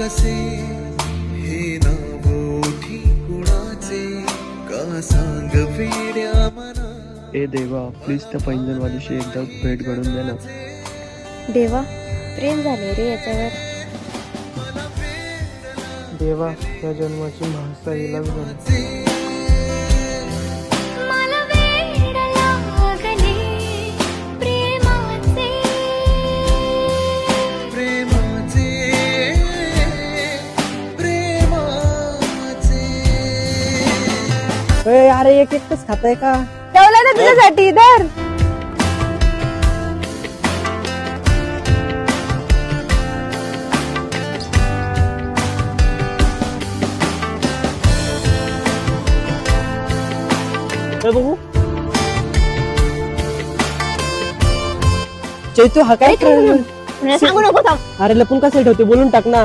कसे? हे नाव ओठी कुणाचे? का सांग वेड्या मना ए देवा प्लीज त्या पैंजणवालीशी एकदा भेट घडून दे ना. देवा प्रेम झाले रे याच्यावर. देवा या जन्माची भाषा हिला प्रेमाचे अरे एक एकच खाताय का? ठेवलं ना तुझ्यासाठी धर. चैतू हा काय सांगू नको अरे लपून कसं ठेवते बोलून टाक ना.